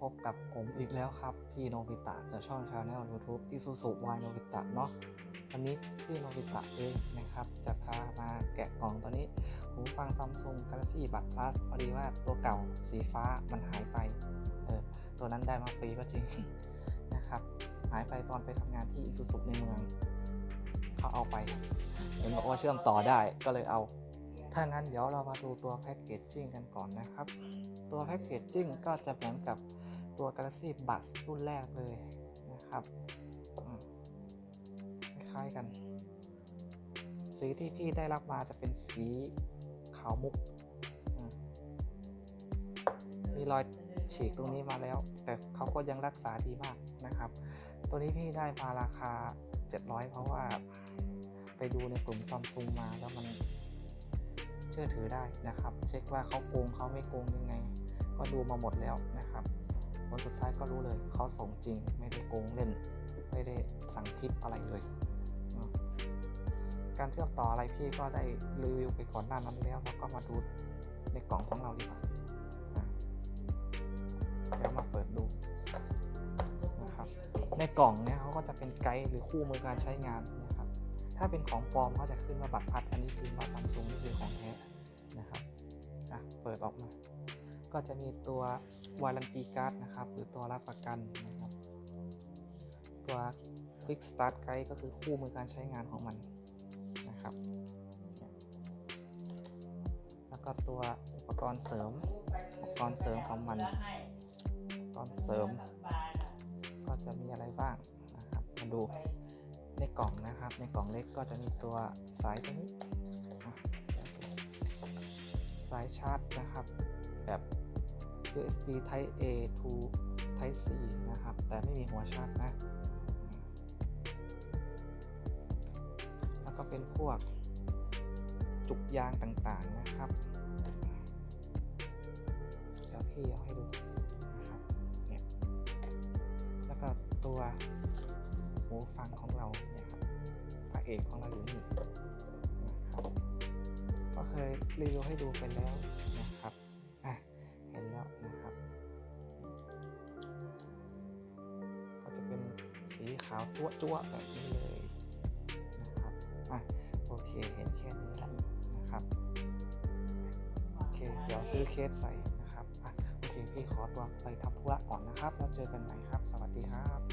พบกับผมอีกแล้วครับ พี่โนบิตะจากช่องชาแนล YouTube อิซูซุวายโนบิตะเนาะวันนี้พี่โนบิตะเองนะครับ จะพามาแกะกล่องตัวนี้ หูฟังซัมซุง Galaxy Buds Plus พอดีว่าตัวเก่าสีฟ้ามันหายไปเออตัวนั้นได้มาฟรีก็จริงนะครับ หายไปตอนไปทำงานที่อิซูซุในเมืองเขาเอาไป เห็นบอกว่าเชื่อมต่อได้ก็เลยเอา ถ้างั้นเดี๋ยวเรามาดูตัวแพ็กเกจจิ้งกันก่อนนะครับ ตัวแพ็กเกจจิ้งก็จะเหมือนกับตัว Galaxy Buds รุ่นแรกเลยนะครับคล้ายกัน สีที่พี่ได้รับมาจะเป็นสีขาวมุกมมีรอยฉีกตรงนี้มาแล้ว แต่เขาก็ยังรักษาดีมากนะครับ ตัวนี้พี่ได้มาราคา 700 เพราะว่าไปดูในกลุ่มซัมซุงมาแล้วมัน เชื่อถือได้นะครับ เช็คว่าเขาโกงเขาไม่โกงยังไง ก็ดูมาหมดแล้วนะครับผลสุดท้ายก็รู้เลยเขาส่งจริงไม่ได้โกงเล่น ไม่ได้สั่งทิปอะไรเลย การเชื่อมต่ออะไรพี่ก็ได้รีวิวไปก่อนหน้านั้นแล้วเราก็มาดูในกล่องของเราดีกว่าอะเดี๋ยวมาเปิดดูนะครับ ในกล่องเนี่ยเขาก็จะเป็นไกด์หรือคู่มือการใช้งานนะครับ ถ้าเป็นของปลอมก็จะขึ้นมาบัตรพัดอันนี้คือว่าซัมซุงนี่คือของแท้ ปิดออกมา ก็จะมีตัววารันตีการ์ดนะครับ หรือตัวรับประกันนะครับ ตัว Quick Start Guide ก็คือคู่มือการใช้งานของมันนะครับ แล้วก็ตัวอุปกรณ์เสริม อุปกรณ์เสริมของมัน อุปกรณ์เสริม ก็จะมีอะไรบ้างนะครับ มาดูในกล่องนะครับ ในกล่องเล็กก็จะมีตัวสายตัวนี้ สายชาร์จนะครับ แบบ USB Type A to Type C นะครับ แต่ไม่มีหัวชาร์จนะ แล้วก็เป็นพวกจุกยางต่างๆนะครับ เดี๋ยวพี่เอาให้ดูนะครับเนี่ยแล้วก็ตัวหูฟังของเราเนี่ยครับพระเอกของเราอยู่นี่ ยรีวิวให้ดูไปแล้วนะครับอะเห็นแล้วนะครับ ก็จะเป็นสีขาวจั๊วจั๊วๆแบบนี้เลยนะครับอะโอเคเห็นแค่นี้แล้วนะครับโอเคเดี๋ยวซื้อเคสใส่นะครับอะโอเคพี่ขอตัวไปทำธุระก่อนนะครับ แล้วเจอกันใหม่ครับ สวัสดีครับ